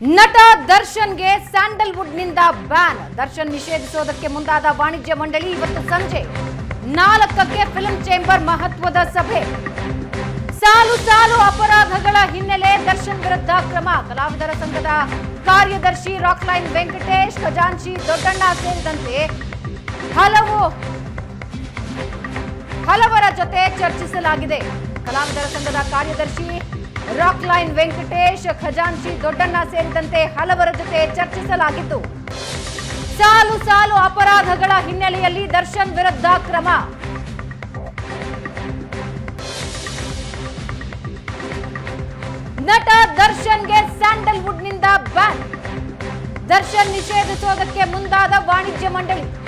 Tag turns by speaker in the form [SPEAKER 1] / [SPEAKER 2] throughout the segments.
[SPEAKER 1] ನಟ ದರ್ಶನ್ಗೆ ಸ್ಯಾಂಡಲ್ವುಡ್ನಿಂದ ಬ್ಯಾನ್. ದರ್ಶನ್ ನಿಷೇಧಿಸೋದಕ್ಕೆ ಮುಂದಾದ ವಾಣಿಜ್ಯ ಮಂಡಳಿ ಇವತ್ತು ಸಂಜೆ ನಾಲ್ಕಕ್ಕೆ ಫಿಲ್ಮ್ ಚೇಂಬರ್ ಮಹತ್ವದ ಸಭೆ. ಸಾಲು ಸಾಲು ಅಪರಾಧಗಳ ಹಿನ್ನೆಲೆ ದರ್ಶನ್ ವಿರುದ್ಧ ಕ್ರಮ. ಕಲಾವಿದರ ಸಂಘದ ಕಾರ್ಯದರ್ಶಿ ರಾಕ್ಲೈನ್ ವೆಂಕಟೇಶ್, ಖಜಾಂಚಿ ದೊಡ್ಡಣ್ಣ ಸೇರಿದಂತೆ ಹಲವು ಹಲವರ ಜೊತೆ ಚರ್ಚಿಸಲಾಗಿದೆ. ಕಲಾವಿದರ ಸಂಘದ ಕಾರ್ಯದರ್ಶಿ ರಾಕ್ಲೈನ್ ವೆಂಕಟೇಶ್ ಖಜಾಂಚಿ ದೊಡ್ಡಣ್ಣ ಸೇರಿದಂತೆ ಹಲವರ ಜೊತೆ ಚರ್ಚಿಸಲಾಗಿತ್ತು. ಸಾಲು ಸಾಲು ಅಪರಾಧಗಳ ಹಿನ್ನೆಲೆಯಲ್ಲಿ ದರ್ಶನ್ ವಿರುದ್ಧ ಕ್ರಮ. ನಟ ದರ್ಶನ್ಗೆ ಸ್ಯಾಂಡಲ್ವುಡ್ನಿಂದ ಬ್ಯಾನ್. ದರ್ಶನ್ ನಿಷೇಧಿಸೋದಕ್ಕೆ ಮುಂದಾದ ವಾಣಿಜ್ಯ ಮಂಡಳಿ.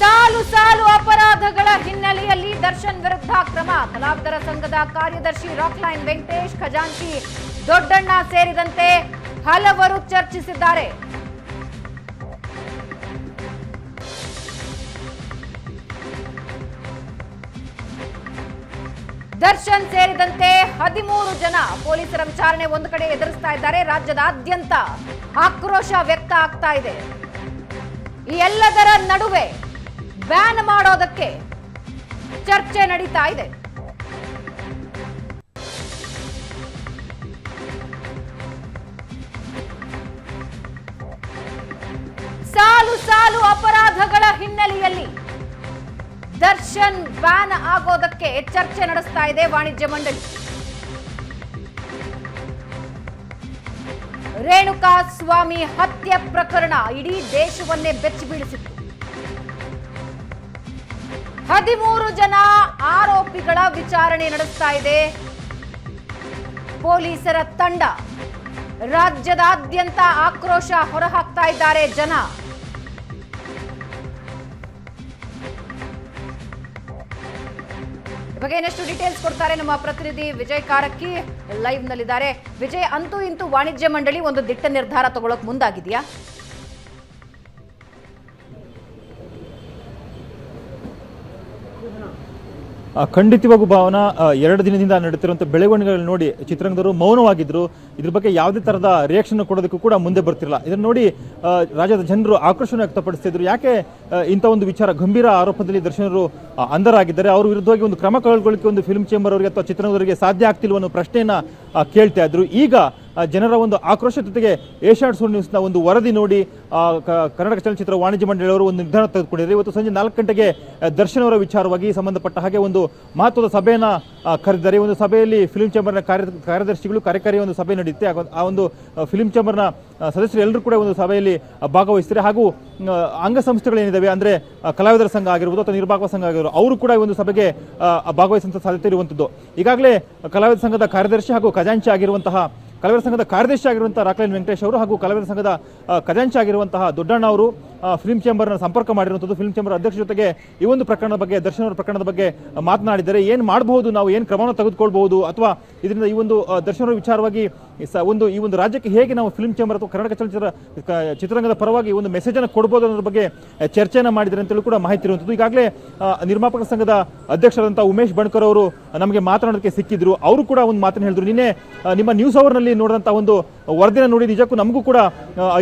[SPEAKER 1] ಸಾಲು ಸಾಲು ಅಪರಾಧಗಳ ಹಿನ್ನೆಲೆಯಲ್ಲಿ ದರ್ಶನ್ ವಿರುದ್ಧ ಕ್ರಮ ಕಲಾವಿದರ ಸಂಘದ ಕಾರ್ಯದರ್ಶಿ ರಾಕ್ಲೈನ್ ವೆಂಕಟೇಶ್ ಖಜಾಂಚಿ ದೊಡ್ಡಣ್ಣ ಸೇರಿದಂತೆ ಹಲವರು ಚರ್ಚಿಸಿದ್ದಾರೆ. ದರ್ಶನ್ ಸೇರಿದಂತೆ ಹದಿಮೂರು ಜನ ಪೊಲೀಸರ ವಿಚಾರಣೆ ಒಂದು ಕಡೆ ಎದುರಿಸ್ತಾ ಇದ್ದಾರೆ. ರಾಜ್ಯದಾದ್ಯಂತ ಆಕ್ರೋಶ ವ್ಯಕ್ತ ಆಗ್ತಾ ಇದೆ. ಈ ಎಲ್ಲದರ ನಡುವೆ ಬ್ಯಾನ್ ಮಾಡೋದಕ್ಕೆ ಚರ್ಚೆ ನಡೀತಾ ಇದೆ. ಸಾಲು ಸಾಲು ಅಪರಾಧಗಳ ಹಿನ್ನೆಲೆಯಲ್ಲಿ ದರ್ಶನ್ ಬ್ಯಾನ್ ಆಗೋದಕ್ಕೆ ಚರ್ಚೆ ನಡೆಸ್ತಾ ಇದೆ ವಾಣಿಜ್ಯ ಮಂಡಳಿ. ರೇಣುಕಾ ಸ್ವಾಮಿ ಹತ್ಯೆ ಪ್ರಕರಣ ಇಡೀ ದೇಶವನ್ನೇ ಬೆಚ್ಚಿ ಬೀಳಿಸಿತ್ತು ಹದಿಮೂರು ಜನ ಆರೋಪಿಗಳ ವಿಚಾರಣೆ ನಡೆಸ್ತಾ ಇದೆ. ಪೊಲೀಸರ ತಂಡ ರಾಜ್ಯದಾದ್ಯಂತ ಆಕ್ರೋಶ ಹೊರಹಾಕ್ತಾ ಇದ್ದಾರೆ ಜನ. ಬಗ್ಗೆ ಇನ್ನಷ್ಟು ಡೀಟೇಲ್ಸ್ ಕೊಡ್ತಾರೆ ನಮ್ಮ ಪ್ರತಿನಿಧಿ ವಿಜಯ್ ಕಾರಕ್ಕಿ. ಲೈವ್ ನಲ್ಲಿದ್ದಾರೆ. ವಿಜಯ್, ಅಂತೂ ಇಂತೂ ವಾಣಿಜ್ಯ ಮಂಡಳಿ ಒಂದು ದಿಟ್ಟ ನಿರ್ಧಾರ ತಗೊಳಕ್ ಮುಂದಾಗಿದೆಯಾ?
[SPEAKER 2] ಖಂಡಿತವಾಗೂ ಭಾವನ ಎರಡು ದಿನದಿಂದ ನಡೀತಿರುವಂಥ ಬೆಳವಣಿಗೆಗಳು ನೋಡಿ ಚಿತ್ರರಂಗದವರು ಮೌನವಾಗಿದ್ದರು ಇದ್ರ ಬಗ್ಗೆ ಯಾವುದೇ ಥರದ ರಿಯಾಕ್ಷನ್ ಕೊಡೋದಕ್ಕೂ ಕೂಡ ಮುಂದೆ ಬರ್ತಿರಲ್ಲ ಇದನ್ನು ನೋಡಿ ರಾಜ್ಯದ ಜನರು ಆಕ್ರೋಶನ ವ್ಯಕ್ತಪಡಿಸ್ತಿದ್ರು. ಯಾಕೆ ಇಂಥ ಒಂದು ವಿಚಾರ, ಗಂಭೀರ ಆರೋಪದಲ್ಲಿ ದರ್ಶನರು ಅಂಧರಾಗಿದ್ದಾರೆ. ಅವ್ರ ವಿರುದ್ಧವಾಗಿ ಒಂದು ಕ್ರಮ ಕೈಗೊಳ್ಳಲಿಕ್ಕೆ ಒಂದು ಫಿಲ್ಮ್ ಚೇಂಬರ್ ಅವರಿಗೆ ಅಥವಾ ಚಿತ್ರರಂಗದವರಿಗೆ ಸಾಧ್ಯ ಆಗ್ತಿಲ್ವ ಅನ್ನೋ ಪ್ರಶ್ನೆಯನ್ನು ಕೇಳ್ತಾ ಇದ್ರು. ಈಗ ಜನರ ಒಂದು ಆಕ್ರೋಶ ಜೊತೆಗೆ ಏಷ್ಯಾಡ್ ಸೂರ್ ನ್ಯೂಸ್ನ ಒಂದು ವರದಿ ನೋಡಿ ಕರ್ನಾಟಕ ಚಲನಚಿತ್ರ ವಾಣಿಜ್ಯ ಮಂಡಳಿಯವರು ಒಂದು ನಿರ್ಧಾರ ತೆಗೆದುಕೊಂಡಿದ್ದಾರೆ. ಇವತ್ತು ಸಂಜೆ ನಾಲ್ಕು ಗಂಟೆಗೆ ದರ್ಶನ್ ಅವರ ವಿಚಾರವಾಗಿ ಸಂಬಂಧಪಟ್ಟ ಹಾಗೆ ಒಂದು ಮಹತ್ವದ ಸಭೆಯನ್ನ ಕರೆದಿದ್ದಾರೆ. ಒಂದು ಸಭೆಯಲ್ಲಿ ಫಿಲ್ಮ್ ಚೇಂಬರ್ನ ಕಾರ್ಯ, ಕಾರ್ಯದರ್ಶಿಗಳು, ಕಾರ್ಯಕಾರಿ ಒಂದು ಸಭೆ ನಡೆಯುತ್ತೆ ಆ ಒಂದು- ಫಿಲ್ಮ್ ಚೇಂಬರ್ನ ಸದಸ್ಯರು ಎಲ್ಲರೂ ಕೂಡ ಒಂದು ಸಭೆಯಲ್ಲಿ ಭಾಗವಹಿಸ್ತಾರೆ. ಹಾಗೂ ಸಂಸ್ಥೆಗಳು ಅಂಗಸಂಸ್ಥೆಗಳೇನಿದ್ದಾವೆ ಅಂದರೆ ಕಲಾವಿದರ ಸಂಘ ಆಗಿರ್ಬೋದು ಅಥವಾ ನಿರ್ಭಾಗವ ಸಂಘ ಆಗಿರ್ಬೋದು, ಅವರು ಕೂಡ ಈ ಒಂದು ಸಭೆಗೆ ಭಾಗವಹಿಸುವಂಥ ಸಾಧ್ಯತೆ ಇರುವಂಥದ್ದು ಈಗಾಗಲೇ ಕಲಾವಿದ ಸಂಘದ ಕಾರ್ಯದರ್ಶಿ ಹಾಗೂ ಖಜಾಂಚಿ ಆಗಿರುವಂತಹ ಕಲಾವಿದರ ಸಂಘದ ಕಾರ್ಯದರ್ಶಿ ಆಗಿರುವಂತಹ ರಾಕ್ಲೈನ್ ವೆಂಕಟೇಶ್ ಅವರು ಹಾಗೂ ಕಲಾವಿದ ಸಂಘದ ಖಜಾಂಚಿ ಆಗಿರುವಂತಹ ದೊಡ್ಡಣ್ಣ ಅವರು ಫಿಲ್ಮ್ ಚೇಂಬರ್ನ ಸಂಪರ್ಕ ಮಾಡಿರುವಂಥದ್ದು. ಫಿಲ್ಮ್ ಚೇಂಬರ್ ಅಧ್ಯಕ್ಷ ಜೊತೆಗೆ ಈ ಒಂದು ಪ್ರಕರಣದ ಬಗ್ಗೆ, ದರ್ಶನ್ ಅವರ ಪ್ರಕರಣದ ಬಗ್ಗೆ ಮಾತನಾಡಿದರೆ ಏನು ಮಾಡಬಹುದು ನಾವು, ಏನು ಕ್ರಮವನ್ನು ತೆಗೆದುಕೊಳ್ಬಹುದು ಅಥವಾ ಇದರಿಂದ ಈ ಒಂದು ದರ್ಶನ್ ಅವರ ವಿಚಾರವಾಗಿ ಒಂದು ಈ ಒಂದು ರಾಜ್ಯಕ್ಕೆ ಹೇಗೆ ನಾವು ಫಿಲ್ಮ್ ಚೇಂಬರ್ ಅಥವಾ ಕರ್ನಾಟಕ ಚಲನಚಿತ್ರ ಚಿತ್ರರಂಗದ ಪರವಾಗಿ ಒಂದು ಮೆಸೇಜನ್ನು ಕೊಡ್ಬೋದು ಅನ್ನೋದ್ರ ಬಗ್ಗೆ ಚರ್ಚೆಯನ್ನು ಮಾಡಿದರೆ ಅಂತೇಳಿ ಕೂಡ ಮಾಹಿತಿ ಇರುವಂಥದ್ದು. ಈಗಾಗಲೇ ನಿರ್ಮಾಪಕ ಸಂಘದ ಅಧ್ಯಕ್ಷರಾದಂಥ ಉಮೇಶ್ ಬಣ್ಕರ್ ಅವರು ನಮಗೆ ಮಾತನಾಡೋದಕ್ಕೆ ಸಿಕ್ಕಿದ್ರು. ಅವರು ಕೂಡ ಒಂದು ಮಾತನ್ನು ಹೇಳಿದ್ರು. ನಿನ್ನೆ ನಿಮ್ಮ ನ್ಯೂಸ್ ಅವರ್ನಲ್ಲಿ ನೋಡಿದಂಥ ಒಂದು ವರದಿನ ನೋಡಿ ನಿಜಕ್ಕೂ ನಮಗೂ ಕೂಡ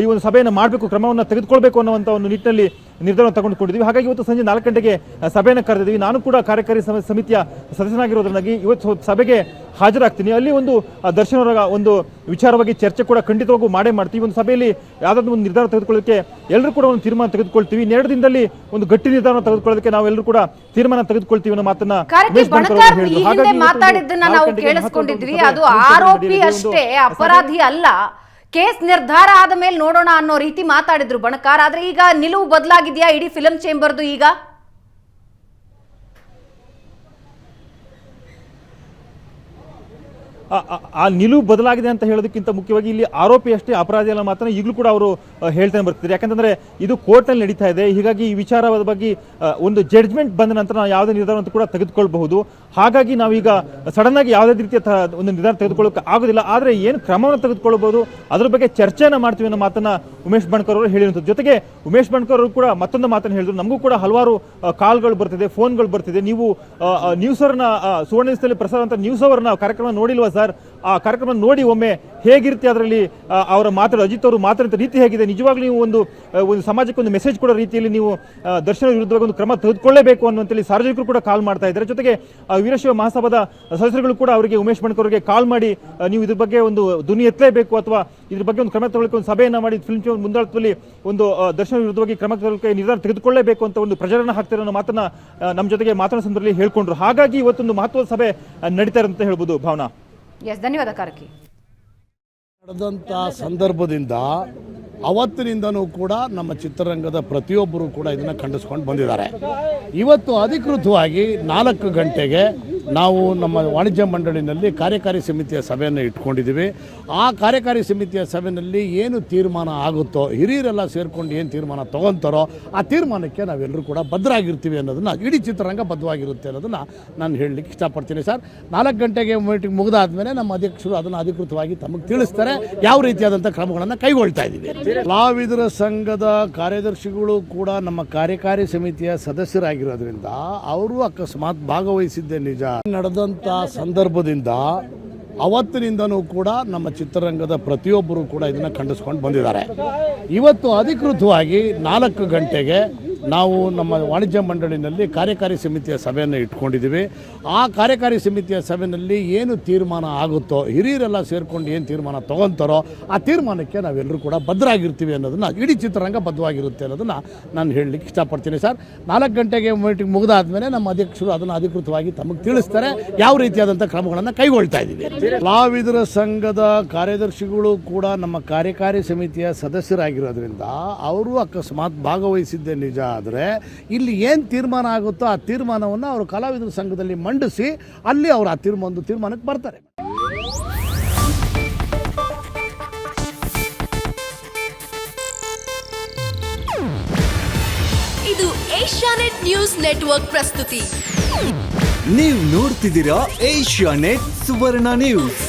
[SPEAKER 2] ಈ ಒಂದು ಸಭೆಯನ್ನು ಮಾಡಬೇಕು, ಕ್ರಮವನ್ನು ತೆಗೆದುಕೊಳ್ಬೇಕು ಅನ್ನುವಂಥ ಒಂದು ನಿಟ್ಟಿನಲ್ಲಿ ನಿರ್ಧಾರ ತಗೊಂಡುಕೊಂಡಿದ್ದೀವಿ ಹಾಗಾಗಿ ಇವತ್ತು ಸಂಜೆ ನಾಲ್ಕು ಗಂಟೆಗೆ ಸಭೆಯನ್ನು ಕರೆದಿದ್ದೀವಿ. ನಾನು ಕೂಡ ಕಾರ್ಯಕಾರಿ ಸಮ- ಸಮಿತಿಯ ಸದಸ್ಯನಾಗಿರೋದ್ರಿಂದಾಗಿ ಇವತ್ತು ಸಭೆಗೆ ಹಾಜರಾಗ್ತೀನಿ. ಅಲ್ಲಿ ಒಂದು ದರ್ಶನ ಅವರ ಒಂದು ವಿಚಾರವಾಗಿ ಚರ್ಚೆ ಕೂಡ ಖಂಡಿತವಾಗೂ ಮಾಡೇ ಮಾಡ್ತೀವಿ. ಒಂದು ಸಭೆಯಲ್ಲಿ ಯಾವುದಾದ್ರೂ ಒಂದು ನಿರ್ಧಾರ ತೆಗೆದುಕೊಳ್ಳೋಕೆ ಎಲ್ಲರೂ ಕೂಡ ಒಂದು ತೀರ್ಮಾನ ತೆಗೆದುಕೊಳ್ತೀವಿ. ಇನ್ನೆರಡು ದಿನದಲ್ಲಿ ಒಂದು ಗಟ್ಟಿ ನಿರ್ಧಾರ ತೆಗೆದುಕೊಳ್ಳೋದಕ್ಕೆ ನಾವೆಲ್ಲರೂ ಕೂಡ ತೀರ್ಮಾನ ತೆಗೆದುಕೊಳ್ತೀವಿ ಅನ್ನೋ ಮಾತನ್ನ
[SPEAKER 1] ಮಾತಾಡಿದ್ದನ್ನ ನಾವು ಕೇಳಿಸ್ಕೊಂಡಿದ್ವಿ. ಅದು ಆರೋಪಿ ಅಷ್ಟೇ ಅಪರಾಧಿ ಅಲ್ಲ. ಕೇಸ್ ನಿರ್ಧಾರ ಆದ ಮೇಲೆ ನೋಡೋಣ ಅನ್ನೋ ರೀತಿ ಮಾತಾಡಿದ್ರು ಬಣಕಾರ್. ಆದ್ರೆ ಈಗ ನಿಲುವು ಬದಲಾಗಿದೆಯಾ? ಇಡೀ ಫಿಲಂ ಚೇಂಬರ್ದು ಈಗ?
[SPEAKER 2] ಆ, ನಿಲುವು ಬದಲಾಗಿದೆ ಅಂತ ಹೇಳೋದಕ್ಕಿಂತ ಮುಖ್ಯವಾಗಿ ಇಲ್ಲಿ ಆರೋಪಿ ಅಷ್ಟೇ ಅಪರಾಧಿ ಅಲ್ಲ ಮಾತ್ರ ಈಗಲೂ ಕೂಡ ಅವರು ಹೇಳ್ತಾನೆ ಬರ್ತಿದ್ದಾರೆ. ಯಾಕಂತಂದ್ರೆ ಇದು ಕೋರ್ಟ್ನಲ್ಲಿ ನಡೀತಾ ಇದೆ. ಹೀಗಾಗಿ ಈ ವಿಚಾರದ ಬಗ್ಗೆ ಒಂದು ಜಡ್ಜ್ಮೆಂಟ್ ಬಂದ ನಂತರ ನಾವು ಯಾವುದೇ ಅಂತ ಕೂಡ ತೆಗೆದುಕೊಳ್ಬಹುದು. ಹಾಗಾಗಿ ನಾವೀಗ ಸಡನ್ ಆಗಿ ಯಾವುದೇ ರೀತಿಯ ಒಂದು ನಿರ್ಧಾರ ತೆಗೆದುಕೊಳ್ಳೋಕೆ ಆಗೋದಿಲ್ಲ. ಆದರೆ ಏನು ಕ್ರಮವನ್ನು ತೆಗೆದುಕೊಳ್ಳಬಹುದು ಅದ್ರ ಬಗ್ಗೆ ಚರ್ಚೆಯನ್ನು ಮಾಡ್ತೀವಿ ಅನ್ನೋ ಮಾತನ್ನ ಉಮೇಶ್ ಬಣ್ಕರ್ ಅವರು ಹೇಳಿರುವಂಥದ್ದು. ಜೊತೆಗೆ ಉಮೇಶ್ ಬಣ್ಕರ್ ಅವರು ಕೂಡ ಮತ್ತೊಂದು ಮಾತನ್ನು ಹೇಳಿದ್ರು. ನಮಗೂ ಕೂಡ ಹಲವಾರು ಕಾಲ್ಗಳು ಬರ್ತಿದೆ ಫೋನ್ಗಳು ಬರ್ತಿದೆ. ನೀವು ನ್ಯೂಸ್ ಅವರ್ನ ಆ, ಸುವರ್ಣ ಪ್ರಸಾರ ಅಂತ ನ್ಯೂಸ್ ಅವರ್ನ ಕಾರ್ಯಕ್ರಮ ನೋಡಿಲ್ವಾ ಸರ್? ಆ ಕಾರ್ಯಕ್ರಮ ನೋಡಿ ಒಮ್ಮೆ ಹೇಗಿರುತ್ತೆ ಅದರಲ್ಲಿ ಅವರ ಮಾತಾಡೋ ಅಜಿತ್ ಅವರು ಮಾತಾಡಿದ ರೀತಿ ಹೇಗಿದೆ. ನಿಜವಾಗ್ಲೂ ನೀವು ಒಂದು ಒಂದು ಸಮಾಜಕ್ಕೆ ಒಂದು ಮೆಸೇಜ್ ಕೊಡೋ ರೀತಿಯಲ್ಲಿ ನೀವು ದರ್ಶನ ವಿರುದ್ಧವಾಗಿ ಒಂದು ಕ್ರಮ ತೆಗೆದುಕೊಳ್ಳೇಬೇಕು ಅನ್ನುವಂತೇಳಿ ಸಾರ್ವಜನಿಕರು ಕೂಡ ಕಾಲ್ ಮಾಡ್ತಾ ಇದ್ದಾರೆ. ಜೊತೆಗೆ ವೀರಶಿವ ಮಹಾಸಭಾದ ಸದಸ್ಯರುಗಳು ಕೂಡ ಅವರಿಗೆ ಉಮೇಶ್ ಅವರಿಗೆ ಕಾಲ್ ಮಾಡಿ ನೀವು ಇದ್ರ ಬಗ್ಗೆ ಒಂದು ಧ್ವನಿ ಎತ್ತಲೇಬೇಕು ಅಥವಾ ಇದ್ರ ಬಗ್ಗೆ ಒಂದು ಕ್ರಮ ತಗೊಳ್ಳಕ್ಕೆ ಒಂದು ಸಭೆಯನ್ನು ಮಾಡಿ ಫಿಲ್ಮ್ ಮುಂದಾಳತ್ವದಲ್ಲಿ ಒಂದು ದರ್ಶನ ವಿರುದ್ಧವಾಗಿ ಕ್ರಮ ತಗೊಳ್ಳಿಕ್ಕೆ ನಿರ್ಧಾರ ತೆಗೆದುಕೊಳ್ಳೇಬೇಕು ಅಂತ ಒಂದು ಪ್ರಚಾರ ಹಾಕ್ತಿರೋ ಅನ್ನೋ ಮಾತನ್ನ ನಮ್ಮ ಜೊತೆಗೆ ಮಾತನಾಡೋ ಸಂದರ್ಭದಲ್ಲಿ ಹೇಳ್ಕೊಂಡ್ರು. ಹಾಗಾಗಿ ಇವತ್ತೊಂದು ಮಹತ್ವದ ಸಭೆ ನಡೀತಾರೆ ಅಂತ ಹೇಳ್ಬೋದು ಭಾವನಾ.
[SPEAKER 1] ಎಸ್ ಧನ್ಯವಾದ, ಕಾರಕಿ.
[SPEAKER 3] ನಡೆದಂಥ ಸಂದರ್ಭದಿಂದ ಅವತ್ತಿನಿಂದನೂ ಕೂಡ ನಮ್ಮ ಚಿತ್ರರಂಗದ ಪ್ರತಿಯೊಬ್ಬರು ಕೂಡ ಇದನ್ನು ಖಂಡಿಸ್ಕೊಂಡು ಬಂದಿದ್ದಾರೆ. ಇವತ್ತು ಅಧಿಕೃತವಾಗಿ ನಾಲ್ಕು ಗಂಟೆಗೆ ನಾವು ನಮ್ಮ ವಾಣಿಜ್ಯ ಮಂಡಳಿನಲ್ಲಿ ಕಾರ್ಯಕಾರಿ ಸಮಿತಿಯ ಸಭೆಯನ್ನು ಇಟ್ಕೊಂಡಿದ್ದೀವಿ. ಆ ಕಾರ್ಯಕಾರಿ ಸಮಿತಿಯ ಸಭೆಯಲ್ಲಿ ಏನು ತೀರ್ಮಾನ ಆಗುತ್ತೋ, ಹಿರಿಯರೆಲ್ಲ ಸೇರಿಕೊಂಡು ಏನು ತೀರ್ಮಾನ ತಗೊಂತಾರೋ ಆ ತೀರ್ಮಾನಕ್ಕೆ ನಾವೆಲ್ಲರೂ ಕೂಡ ಬದ್ಧರಾಗಿರ್ತೀವಿ ಅನ್ನೋದನ್ನು, ಇಡೀ ಚಿತ್ರರಂಗ ಬದ್ಧವಾಗಿರುತ್ತೆ ಅನ್ನೋದನ್ನು ನಾನು ಹೇಳಲಿಕ್ಕೆ ಇಷ್ಟಪಡ್ತೀನಿ ಸರ್. ನಾಲ್ಕು ಗಂಟೆಗೆ ಮೀಟಿಂಗ್ ಮುಗಿದಾದ್ಮೇಲೆ ನಮ್ಮ ಅಧ್ಯಕ್ಷರು ಅದನ್ನು ಅಧಿಕೃತವಾಗಿ ತಮಗೆ ತಿಳಿಸ್ತಾರೆ. ಯಾವ ರೀತಿಯಾದಂಥ ಕ್ರಮಗಳನ್ನು ಕೈಗೊಳ್ತಾ ಇದ್ದೀವಿ. ಕಲಾವಿದರ ಸಂಘದ ಕಾರ್ಯದರ್ಶಿಗಳು ಕೂಡ ನಮ್ಮ ಕಾರ್ಯಕಾರಿ ಸಮಿತಿಯ ಸದಸ್ಯರಾಗಿರೋದ್ರಿಂದ ಅವರು ಅಕಸ್ಮಾತ್ ಭಾಗವಹಿಸಿದ್ದೆ ನಿಜ. ನಡೆದಂಥ ಸಂದರ್ಭದಿಂದ ಅವತ್ತಿನಿಂದನೂ ಕೂಡ ನಮ್ಮ ಚಿತ್ರರಂಗದ ಪ್ರತಿಯೊಬ್ಬರು ಕೂಡ ಇದನ್ನು ಖಂಡಿಸ್ಕೊಂಡು ಬಂದಿದ್ದಾರೆ. ಇವತ್ತು ಅಧಿಕೃತವಾಗಿ ನಾಲ್ಕು ಗಂಟೆಗೆ ನಾವು ನಮ್ಮ ವಾಣಿಜ್ಯ ಮಂಡಳಿನಲ್ಲಿ ಕಾರ್ಯಕಾರಿ ಸಮಿತಿಯ ಸಭೆಯನ್ನು ಇಟ್ಕೊಂಡಿದ್ದೀವಿ. ಆ ಕಾರ್ಯಕಾರಿ ಸಮಿತಿಯ ಸಭೆಯಲ್ಲಿ ಏನು ತೀರ್ಮಾನ ಆಗುತ್ತೋ, ಹಿರಿಯರೆಲ್ಲ ಸೇರಿಕೊಂಡು ಏನು ತೀರ್ಮಾನ ತಗೊಂತಾರೋ ಆ ತೀರ್ಮಾನಕ್ಕೆ ನಾವೆಲ್ಲರೂ ಕೂಡ ಭದ್ರಾಗಿರ್ತೀವಿ ಅನ್ನೋದನ್ನು ಇಡೀ ಚಿತ್ರರಂಗ ಬದ್ಧವಾಗಿರುತ್ತೆ ಅನ್ನೋದನ್ನು ನಾನು ಹೇಳಲಿಕ್ಕೆ ಇಷ್ಟಪಡ್ತೀನಿ ಸರ್. ನಾಲ್ಕು ಗಂಟೆಗೆ ಮೀಟಿಂಗ್ ಮುಗಿದಾದ್ಮೇಲೆ ನಮ್ಮ ಅಧ್ಯಕ್ಷರು ಅದನ್ನು ಅಧಿಕೃತವಾಗಿ ತಮಗೆ ತಿಳಿಸ್ತಾರೆ. ಯಾವ ರೀತಿಯಾದಂಥ ಕ್ರಮಗಳನ್ನು ಕೈಗೊಳ್ತಾ ಇದ್ದೀವಿ. ಕಲಾವಿದರ ಸಂಘದ ಕಾರ್ಯದರ್ಶಿಗಳು ಕೂಡ ನಮ್ಮ ಕಾರ್ಯಕಾರಿ ಸಮಿತಿಯ ಸದಸ್ಯರಾಗಿರೋದ್ರಿಂದ ಅವರು ಅಕಸ್ಮಾತ್ ಭಾಗವಹಿಸಿದ್ದೇ ನಿಜ. ಆದರೆ ಇಲ್ಲಿ ಏನು ತೀರ್ಮಾನ ಆಗುತ್ತೋ ಆ ತೀರ್ಮಾನವನ್ನು ಅವರು ಕಲಾವಿದರ ಸಂಘದಲ್ಲಿ ಮಂಡಿಸಿ ಅಲ್ಲಿ ಅವರು ಆ ತೀರ್ಮಾನ ಒಂದು ತೀರ್ಮಾನಕ್ಕೆ ಬರ್ತಾರೆ.
[SPEAKER 4] ಇದು ಏಷ್ಯಾನೆಟ್ ನ್ಯೂಸ್ ನೆಟ್ವರ್ಕ್ ಪ್ರಸ್ತುತಿ.
[SPEAKER 5] ನೀವು ನೋಡ್ತಿದ್ದೀರಾ ಏಷ್ಯಾನೆಟ್ ಸುವರ್ಣ ನ್ಯೂಸ್.